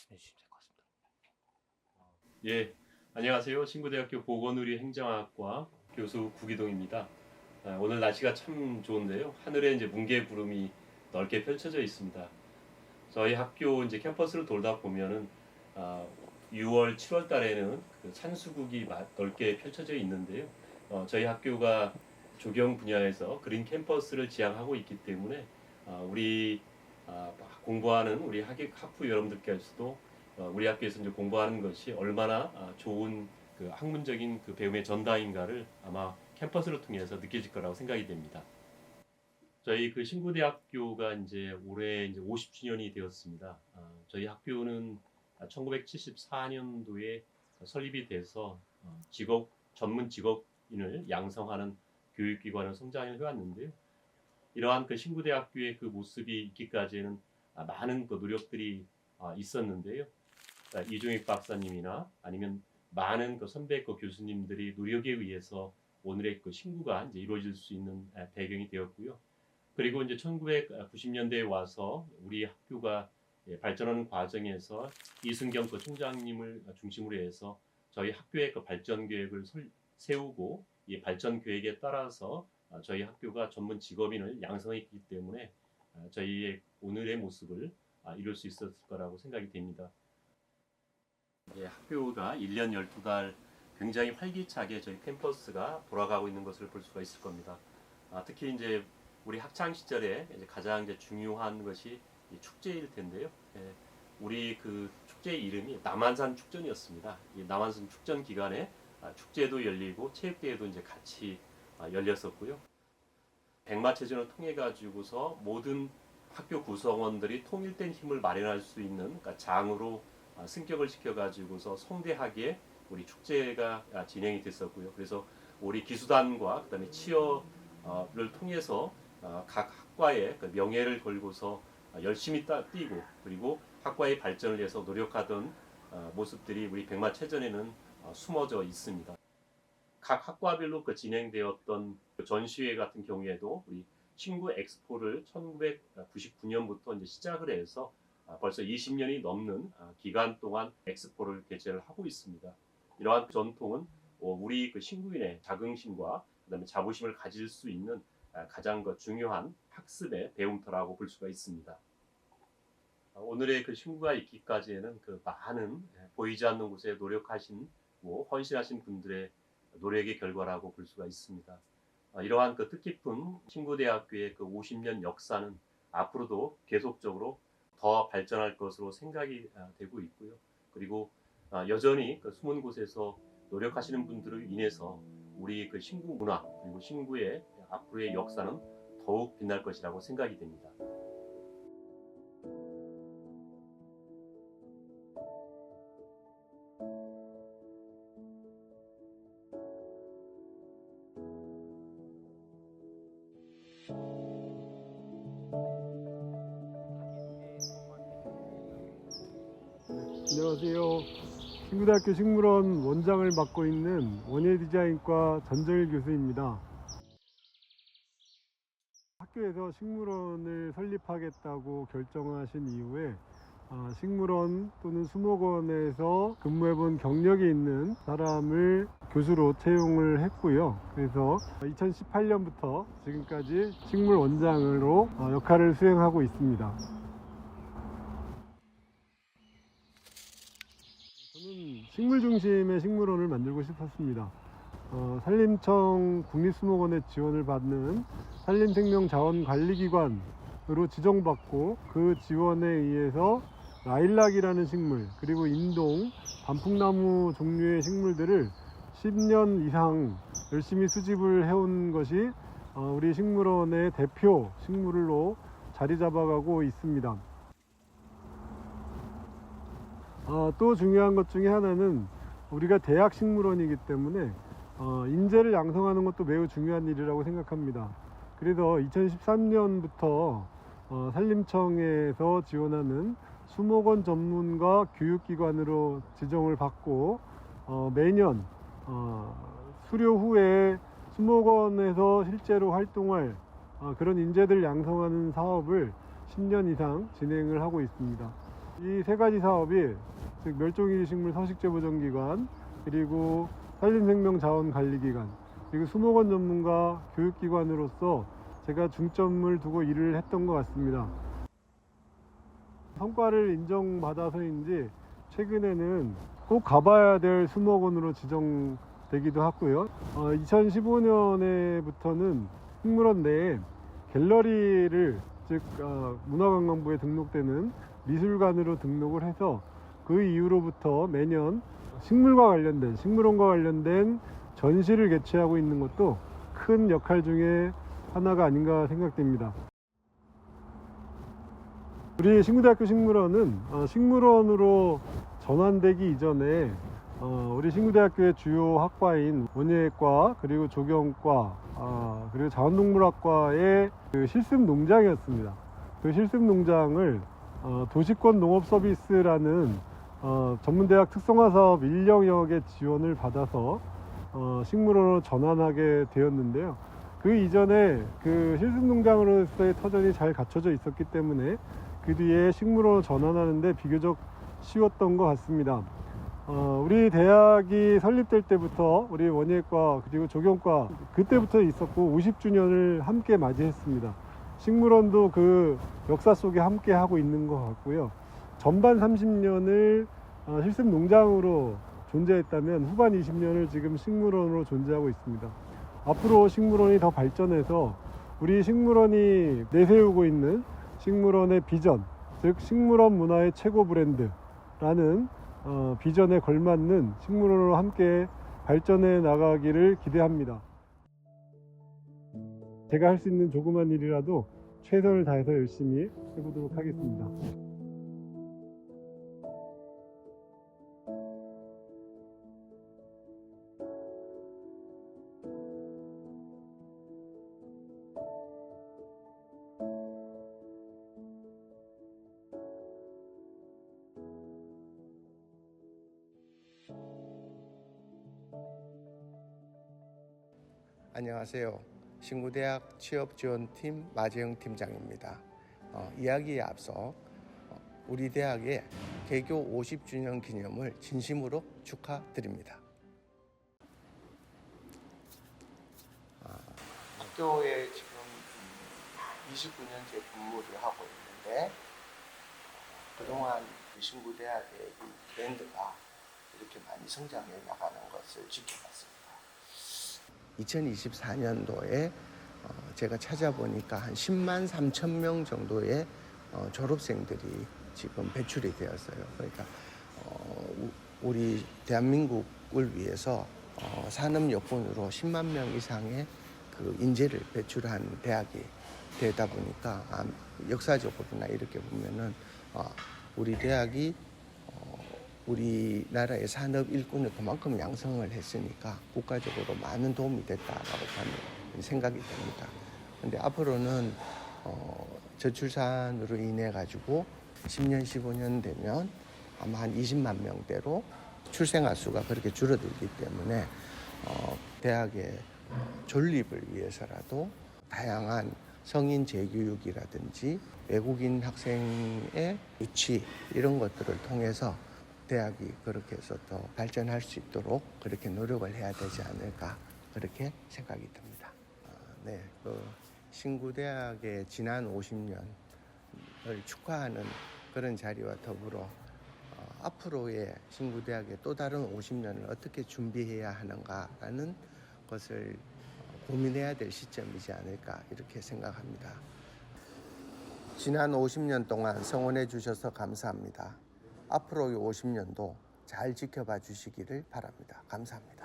말씀해 주시면 될 것 같습니다. 예, 안녕하세요. 신구대학교 보건의료 행정학과 교수 구기동입니다. 아, 오늘 날씨가 참 좋은데요. 하늘에 이제 뭉게 구름이 넓게 펼쳐져 있습니다. 저희 학교 이제 캠퍼스를 돌다 보면은 아, 6월, 7월 달에는 그 산수국이 마- 넓게 펼쳐져 있는데요. 어, 저희 학교가 조경 분야에서 그린 캠퍼스를 지향하고 있기 때문에 아, 우리 아, 공부하는 우리 학, 학부 여러분들께서도 어, 우리 학교에서 이제 공부하는 것이 얼마나 아, 좋은 그 학문적인 그 배움의 전당인가를 아마 캠퍼스를 통해서 느껴질 거라고 생각이 됩니다. 저희 그 신구대학교가 이제 올해 이제 50주년이 되었습니다. 아, 저희 학교는 1974년도에 설립이 돼서 어, 직업 전문 직업인을 양성하는 교육기관을 성장을 해왔는데요. 이러한 그 신구대학교의 그 모습이 있기까지는 아, 많은 그 노력들이 아, 있었는데요. 아, 이종익 박사님이나 아니면 많은 그 선배 그 교수님들이 노력에 의해서 오늘의 그 신구가 이제 이루어질 수 있는 아, 배경이 되었고요. 그리고 이제 1990년대에 와서 우리 학교가 예, 발전하는 과정에서 이승경 그 총장님을 중심으로 해서 저희 학교의 그 발전 계획을 설- 세우고 이 발전 계획에 따라서 아, 저희 학교가 전문 직업인을 양성했기 때문에 아, 저희의 오늘의 모습을 아, 이룰 수 있었을 거라고 생각이 됩니다. 이제 학교가 1년 12달 굉장히 활기차게 저희 캠퍼스가 돌아가고 있는 것을 볼 수가 있을 겁니다. 아, 특히 이제 우리 학창 시절에 이제 가장 이제 중요한 것이 이 축제일 텐데요. 예, 우리 그 축제의 이름이 남한산 축전이었습니다. 이 남한산 축전 기간에 아, 축제도 열리고 체육대회도 이제 같이 아, 열렸었고요. 백마체전을 통해 가지고서 모든 학교 구성원들이 통일된 힘을 마련할 수 있는 그러니까 장으로 아, 승격을 시켜 가지고서 성대하게 우리 축제가 아, 진행이 됐었고요. 그래서 우리 기수단과 그다음에 치어를 통해서 아, 각 학과의 그 명예를 걸고서 아, 열심히 따, 뛰고 그리고 학과의 발전을 위해서 노력하던 아, 모습들이 우리 백마체전에는 아, 숨어져 있습니다. 각 학과별로 그 진행되었던 그 전시회 같은 경우에도 우리 신구 엑스포를 1999년부터 이제 시작을 해서 아, 벌써 20년이 넘는 아, 기간 동안 엑스포를 개최를 하고 있습니다. 이러한 전통은 어, 우리 그 신구인의 자긍심과 그다음에 자부심을 가질 수 있는 아, 가장 그 중요한 학습의 배움터라고 볼 수가 있습니다. 아, 오늘의 그 신구가 있기까지에는 그 많은 예, 보이지 않는 곳에 노력하신 뭐 헌신하신 분들의 노력의 결과라고 볼 수가 있습니다. 아, 이러한 그 뜻깊은 신구대학교의 그 50년 역사는 앞으로도 계속적으로 더 발전할 것으로 생각이 아, 되고 있고요. 그리고 아, 여전히 그 숨은 곳에서 노력하시는 분들을 인해서 우리 그 신구 문화 그리고 신구의 앞으로의 역사는 더욱 빛날 것이라고 생각이 됩니다. 안녕하세요. 신구대학교 식물원 원장을 맡고 있는 원예 디자인과 전정일 교수입니다. 학교에서 식물원을 설립하겠다고 결정하신 이후에 아, 식물원 또는 수목원에서 근무해본 경력이 있는 사람을 교수로 채용을 했고요. 그래서 2018년부터 지금까지 식물원장으로 어, 역할을 수행하고 있습니다. 저는 식물 중심의 식물원을 만들고 싶었습니다. 어, 산림청 국립수목원의 지원을 받는 산림생명자원관리기관으로 지정받고 그 지원에 의해서 라일락이라는 식물 그리고 인동, 단풍나무 종류의 식물들을 10년 이상 열심히 수집을 해온 것이 어, 우리 식물원의 대표 식물로 자리 잡아가고 있습니다. 어, 또 중요한 것 중에 하나는 우리가 대학 식물원이기 때문에 어, 인재를 양성하는 것도 매우 중요한 일이라고 생각합니다. 그래서 2013년부터 어, 산림청에서 지원하는 수목원 전문가 교육기관으로 지정을 받고 어, 매년 어, 수료 후에 수목원에서 실제로 활동할 어, 그런 인재들 양성하는 사업을 10년 이상 진행을 하고 있습니다. 이 세 가지 사업이 즉 멸종위기 식물 서식재 보전기관 그리고 산림생명자원관리기관 그리고 수목원 전문가 교육기관으로서 제가 중점을 두고 일을 했던 것 같습니다. 성과를 인정받아서인지 최근에는 꼭 가봐야 될 수목원으로 지정되기도 하고요. 2015년에부터는 식물원 내에 갤러리를 즉 어, 문화관광부에 등록되는 미술관으로 등록을 해서 그 이후로부터 매년 식물과 관련된 식물원과 관련된 전시를 개최하고 있는 것도 큰 역할 중에 하나가 아닌가 생각됩니다. 우리 신구대학교 식물원은 어, 식물원으로 전환되기 이전에 어, 우리 신구대학교의 주요 학과인 원예과 그리고 조경과 아, 그리고 자원동물학과의 그 실습 농장이었습니다. 그 실습 농장을 어, 도시권 농업 서비스라는 어, 전문대학 특성화 사업 1 영역의 지원을 받아서 어, 식물원으로 전환하게 되었는데요. 그 이전에 그 실습 농장으로서의 터전이 잘 갖춰져 있었기 때문에 그 뒤에 식물원으로 전환하는데 비교적 쉬웠던 것 같습니다. 어, 우리 대학이 설립될 때부터 우리 원예과 그리고 조경과 그때부터 있었고 50주년을 함께 맞이했습니다. 식물원도 그 역사 속에 함께 하고 있는 것 같고요. 전반 30년을 어, 실습 농장으로 존재했다면 후반 20년을 지금 식물원으로 존재하고 있습니다. 앞으로 식물원이 더 발전해서 우리 식물원이 내세우고 있는 식물원의 비전, 즉 식물원 문화의 최고 브랜드라는 어, 비전에 걸맞는 식물원으로 함께 발전해 나가기를 기대합니다. 제가 할 수 있는 조그만 일이라도 최선을 다해서 열심히 해보도록 하겠습니다. 안녕하세요. 신구대학 취업지원팀 마재영 팀장입니다. 어, 이야기에 앞서 어, 우리 대학의 개교 50주년 기념을 진심으로 축하드립니다. 아, 학교에 지금 29년째 근무를 하고 있는데 그동안 이 신구대학의 이 브랜드가 이렇게 많이 성장해 나가는 것을 지켜봤습니다. 2024년도에 어, 제가 찾아보니까 한 10만 3천 명 정도의 어, 졸업생들이 지금 배출이 되었어요. 그러니까 어, 우- 우리 대한민국을 위해서 어, 산업 여건으로 10만 명 이상의 그 인재를 배출한 대학이 되다 보니까 아, 역사적으로나 이렇게 보면은 어, 우리 대학이 어, 우리나라의 산업 일꾼을 그만큼 양성을 했으니까 국가적으로 많은 도움이 됐다라고 저는 생각이 됩니다. 근데 앞으로는 어, 저출산으로 인해 가지고 10년, 15년 되면 아마 한 20만 명대로 출생아 수가 그렇게 줄어들기 때문에 어, 대학의 존립을 위해서라도 다양한 성인 재교육이라든지 외국인 학생의 유치 이런 것들을 통해서 대학이 그렇게 해서 더 발전할 수 있도록 그렇게 노력을 해야 되지 않을까 그렇게 생각이 듭니다. 아, 네, 그 신구대학의 지난 50년을 축하하는 그런 자리와 더불어 어, 앞으로의 신구대학의 또 다른 50년을 어떻게 준비해야 하는가라는 것을 어, 고민해야 될 시점이지 않을까 이렇게 생각합니다. 지난 50년 동안 성원해 주셔서 감사합니다. 앞으로의 50년도 잘 지켜봐 주시기를 바랍니다. 감사합니다.